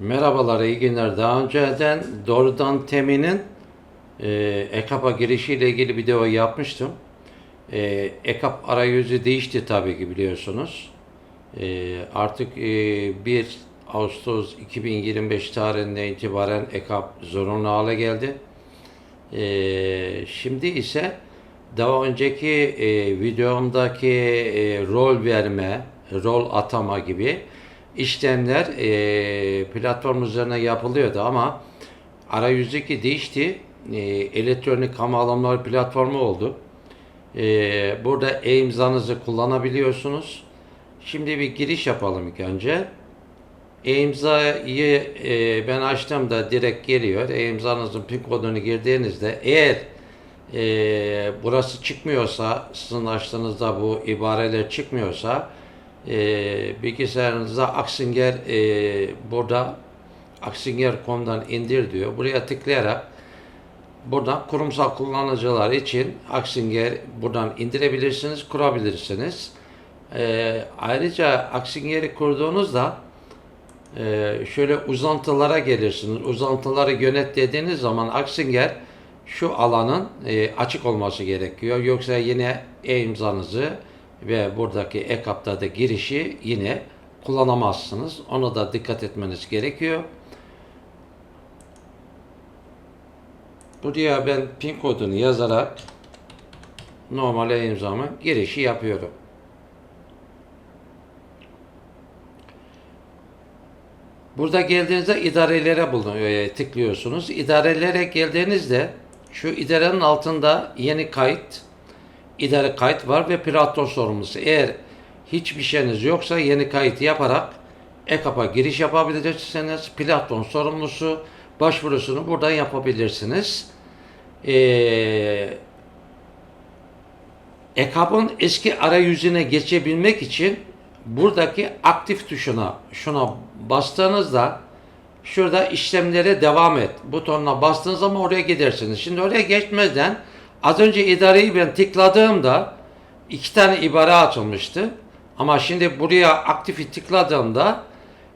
Merhabalar, iyi günler. Daha önceden doğrudan teminin e, EKAP'a girişiyle ilgili video yapmıştım. E, EKAP arayüzü değişti tabii ki biliyorsunuz. E, artık e, 1 Ağustos 2025 tarihinden itibaren EKAP zorunlu hale geldi. E, şimdi ise daha önceki e, videomdaki e, rol verme, rol atama gibi işlemler e, platform üzerine yapılıyordu ama arayüzdeki değişti. E, elektronik kamu alımları platformu oldu. E, burada e-imzanızı kullanabiliyorsunuz. Şimdi bir giriş yapalım ilk önce. E-imzayı e, ben açtığımda direkt geliyor. E-imzanızın pin kodunu girdiğinizde eğer e, burası çıkmıyorsa, sizin açtığınızda bu ibareler çıkmıyorsa e, bilgisayarınıza Aksinger e, burada Aksinger.com'dan indir diyor. Buraya tıklayarak buradan kurumsal kullanıcılar için Aksinger buradan indirebilirsiniz, kurabilirsiniz. E, ayrıca Aksinger'i kurduğunuzda e, şöyle uzantılara gelirsiniz. Uzantıları yönet dediğiniz zaman Aksinger şu alanın e, açık olması gerekiyor. Yoksa yine e-imzanızı ve buradaki e-kapta da girişi yine kullanamazsınız. Ona da dikkat etmeniz gerekiyor. Buraya ben pin kodunu yazarak normal e-imzamın girişi yapıyorum. Burada geldiğinizde idarelere e, tıklıyorsunuz. İdarelere geldiğinizde şu idarenin altında yeni kayıt, idare kayıt var ve platform sorumlusu. Eğer hiçbir şeyiniz yoksa yeni kayıt yaparak EKAP'a giriş yapabilirsiniz. Platform sorumlusu başvurusunu buradan yapabilirsiniz. Ee, EKAP'ın eski arayüzüne geçebilmek için buradaki aktif tuşuna şuna bastığınızda şurada işlemlere devam et butonuna bastığınız zaman oraya gidersiniz. Şimdi oraya geçmeden az önce idareyi ben tıkladığımda iki tane ibare açılmıştı. Ama şimdi buraya aktifi tıkladığımda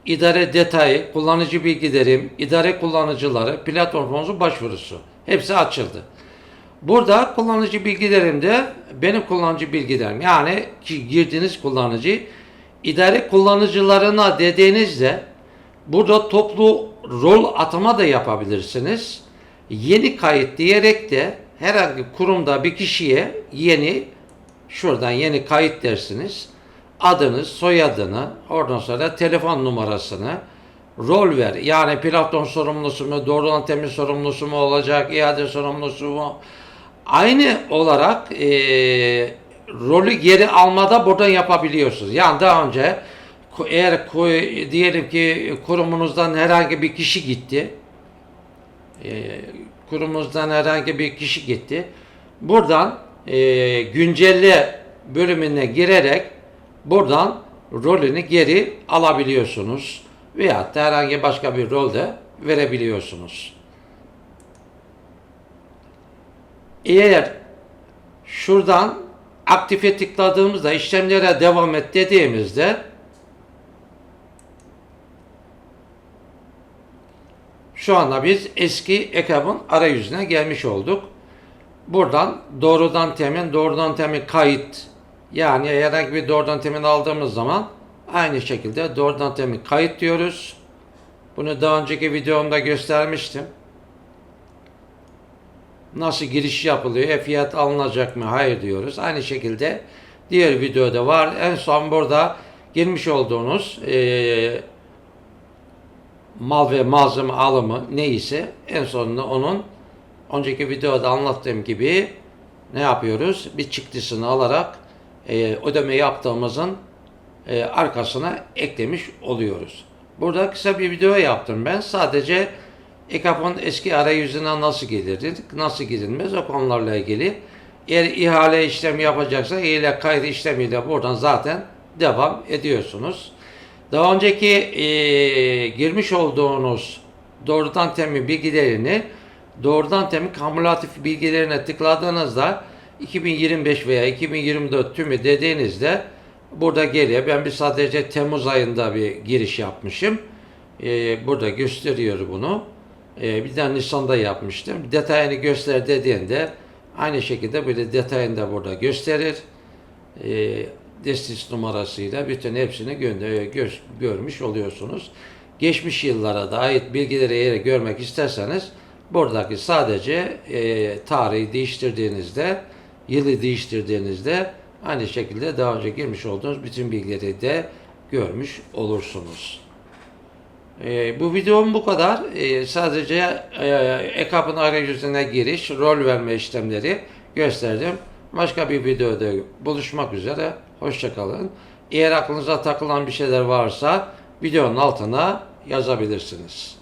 idare detayı, kullanıcı bilgilerim, idare kullanıcıları, platformumuzun başvurusu hepsi açıldı. Burada kullanıcı bilgilerimde benim kullanıcı bilgilerim yani ki girdiğiniz kullanıcı idare kullanıcılarına dediğinizde burada toplu rol atama da yapabilirsiniz. Yeni kayıt diyerek de herhangi kurumda bir kişiye yeni şuradan yeni kayıt dersiniz. Adınız, soyadını, oradan sonra telefon numarasını, rol ver. Yani platform sorumlusu mu, doğrudan temin sorumlusu mu olacak, iade sorumlusu mu? Aynı olarak eee rolü geri almada buradan yapabiliyorsunuz. Yani daha önce eğer diyelim ki kurumunuzdan herhangi bir kişi gitti, e, kurumunuzdan herhangi bir kişi gitti. Buradan e, güncelle bölümüne girerek buradan rolünü geri alabiliyorsunuz. Veyahut da herhangi başka bir rolde verebiliyorsunuz. Eğer şuradan aktife tıkladığımızda işlemlere devam et dediğimizde şu anda biz eski EKAB'ın arayüzüne gelmiş olduk. Buradan doğrudan temin, doğrudan temin kayıt yani herhangi bir doğrudan temin aldığımız zaman aynı şekilde doğrudan temin kayıt diyoruz. Bunu daha önceki videomda göstermiştim. Nasıl giriş yapılıyor? E, fiyat alınacak mı? Hayır diyoruz. Aynı şekilde diğer videoda var. En son burada girmiş olduğunuz e, mal ve malzeme alımı neyse en sonunda onun önceki videoda anlattığım gibi ne yapıyoruz? Bir çıktısını alarak e, ödeme yaptığımızın e, arkasına eklemiş oluyoruz. Burada kısa bir video yaptım ben. Sadece EKAP'ın eski arayüzüne nasıl gidilir, nasıl gidilmez o konularla ilgili. Eğer ihale işlemi yapacaksa ihale kaydı işlemiyle buradan zaten devam ediyorsunuz. Daha önceki e, girmiş olduğunuz doğrudan temin bilgilerini doğrudan temin kumulatif bilgilerine tıkladığınızda 2025 veya 2024 tümü dediğinizde burada geliyor. Ben bir sadece Temmuz ayında bir giriş yapmışım. Ee, burada gösteriyor bunu. Ee, bir de Nisan'da yapmıştım. Detayını göster dediğinde aynı şekilde böyle detayını da burada gösterir. Ee, destis numarasıyla bütün hepsini gönder, gö- görmüş oluyorsunuz. Geçmiş yıllara da ait bilgileri eğer görmek isterseniz buradaki sadece e, tarihi değiştirdiğinizde, yılı değiştirdiğinizde aynı şekilde daha önce girmiş olduğunuz bütün bilgileri de görmüş olursunuz. Ee, bu videom bu kadar. Ee, sadece e, EKAP'ın arayüzüne giriş, rol verme işlemleri gösterdim. Başka bir videoda buluşmak üzere. Hoşçakalın. Eğer aklınıza takılan bir şeyler varsa videonun altına yazabilirsiniz.